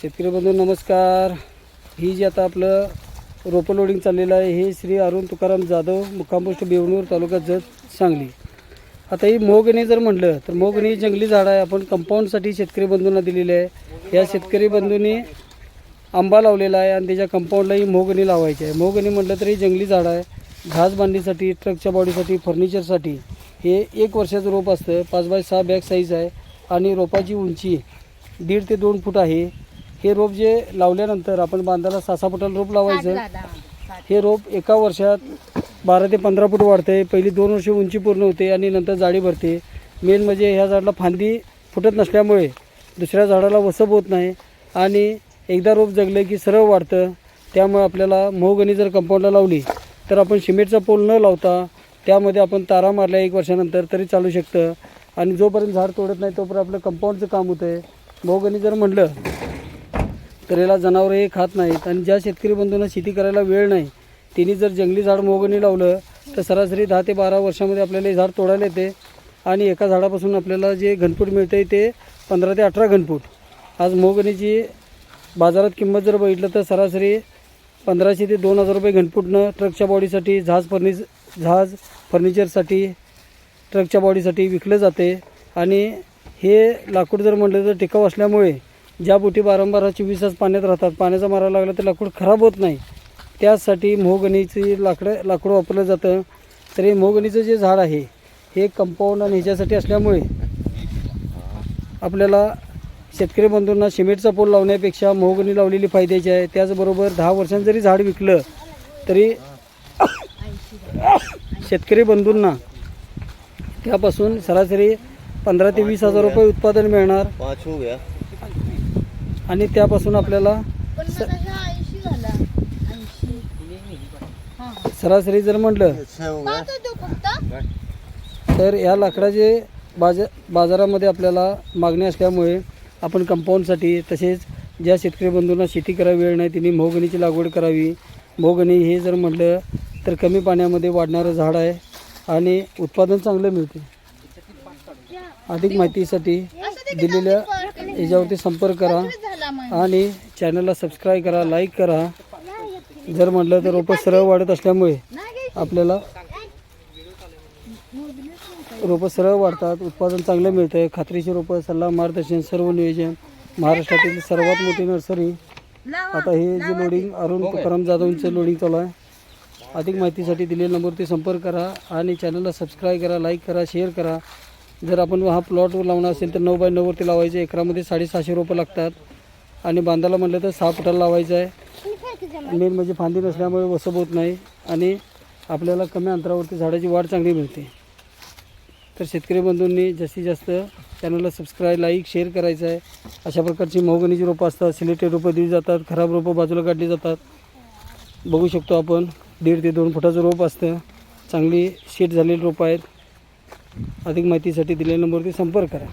शेतकरी बंधू नमस्कार. ही जी आता आपलं रोपं लोडिंग चाललेलं आहे हे श्री अरुण तुकाराम जाधव मुक्कामपोस्ट बेवणूर तालुका जत सांगली. आता ही मोगणी जर म्हटलं तर मोगणी जंगली झाड आहे. आपण कंपाऊंडसाठी शेतकरी बंधूंना दिलेली आहे. या शेतकरी बंधूंनी आंबा लावलेला आहे आणि त्याच्या कंपाऊंडला ही मोगणी लावायची आहे. मोगणी म्हटलं तरी जंगली झाड आहे. घास बांधणीसाठी ट्रकच्या बॉडीसाठी फर्निचरसाठी हे एक वर्षाचं रोप असतं. पाच बाय सहा बॅग साईज आहे. आणि रोपाची उंची दीड ते दोन फूट आहे. हे रोप जे लावल्यानंतर आपण बांधाला सहा सहा फुटाला रोप लावायचं हे रोप एका वर्षात बारा ते पंधरा फूट वाढते. पहिली दोन वर्ष उंची पूर्ण होते आणि नंतर जाडी भरते. मेन म्हणजे ह्या झाडाला फांदी फुटत नसल्यामुळे दुसऱ्या झाडाला वसप होत नाही आणि एकदा रोप जगलं की सरळ वाढतं. त्यामुळे आपल्याला मोहगणी जर कंपाऊंडला लावली तर आपण सिमेंटचा पोल न लावता त्यामध्ये आपण तारा मारल्या एक वर्षानंतर तरी चालू शकतं. आणि जोपर्यंत झाड तोडत नाही तोपर्यंत आपलं कंपाऊंडचं काम होतं आहे मोहगणी जर म्हटलं तर जनावरं हे खात नाहीत. आणि ज्या शेतकरी बंधूंना शेती करायला वेळ नाही त्यांनी जर जंगली झाड मोगणी लावलं तर सरासरी दहा ते बारा वर्षामध्ये आपल्याला हे झाड तोडायला येते. आणि एका झाडापासून आपल्याला जे घनफूट मिळतं ते पंधरा ते अठरा घनफूट. आज मोगणीची बाजारात किंमत जर बघितलं तर सरासरी पंधराशे ते दोन हजार रुपये घनफूटनं ट्रकच्या बॉडीसाठी झाज फर्निच झाज फर्निचरसाठी ट्रकच्या बॉडीसाठी विकलं जाते. आणि हे लाकूड जर म्हटलं तर टिकाऊ असल्यामुळे ज्या बोटी बारंबाराची हा चोवीस तास पाण्यात राहतात पाण्याचा मारा लागला तर लाकूड खराब होत नाही. त्यासाठी मोहगणीची लाकडं लाकूड वापरलं जातं. तर हे मोहगणीचं जे झाड आहे हे कंपाऊंड आणि ह्याच्यासाठी असल्यामुळे आपल्याला शेतकरी बंधूंना सिमेंटचा पोल लावण्यापेक्षा मोहगणी लावलेली फायद्याची आहे. त्याचबरोबर दहा वर्षांनी जरी झाड विकलं तरी शेतकरी बंधूंना त्यापासून सरासरी पंधरा ते वीस हजार रुपये उत्पादन मिळणार. हो गया आणि त्यापासून आपल्याला पन्नास ऐंशी झाला. ऐंशी. हा. सरासरी जर म्हटलं पाच फक्त. तर या लाकडाचे बाजा बाजारामध्ये आपल्याला मागणी असल्यामुळे आपण कंपाऊंडसाठी तसेच ज्या शेतकरी बंधूंना शेती करायला वेळ नाही त्यांनी मोहगणीची लागवड करावी. मोहगणी हे जर म्हटलं तर कमी पाण्यामध्ये वाढणारं झाड आहे आणि उत्पादन चांगलं मिळते. अधिक माहितीसाठी दिलेल्या याच्यावरती संपर्क करा आणि चॅनलला सबस्क्राईब करा लाईक करा. जर म्हटलं तर रोपं सरळ वाढत असल्यामुळे. आपल्याला रोपं सरळ वाढतात उत्पादन चांगलं मिळतं आहे खात्रीची रोपं सल्ला मार्गदर्शन सर्व नियोजन. महाराष्ट्रातील सर्वात मोठी नर्सरी. आता हे जे लोडिंग अरुण तुकाराम जाधवचं लोडिंग चालू आहे. अधिक माहितीसाठी दिलेल्या नंबरवरती संपर्क करा आणि चॅनलला सबस्क्राईब करा लाईक करा शेअर करा. जर आपण हा प्लॉटवर लावणार असेल तर नऊ बाय नऊवरती लावायचे एकरामध्ये साडेसहाशे रोपं लागतात. आणि बांधायला म्हटलं तर सहा फुटाला लावायचं आहे. मेन म्हणजे फांदी नसल्यामुळे वसप होत नाही आणि आपल्याला कमी अंतरावरती झाडाची वाढ चांगली मिळते. तर शेतकरी बंधूंनी जास्तीत जास्त चॅनलला सबस्क्राईब लाईक शेअर करायचं आहे. अशा प्रकारची मोहगणीची रोपं असतात. सिलेक्टेड रोपं दिली जातात. खराब रोपं बाजूला काढली जातात. बघू शकतो आपण दीड ते दोन फुटाचं रोप असतं. चांगली शेट झालेली रोपं आहेत. अधिक माहितीसाठी दिलेल्या नंबरवरती संपर्क करा.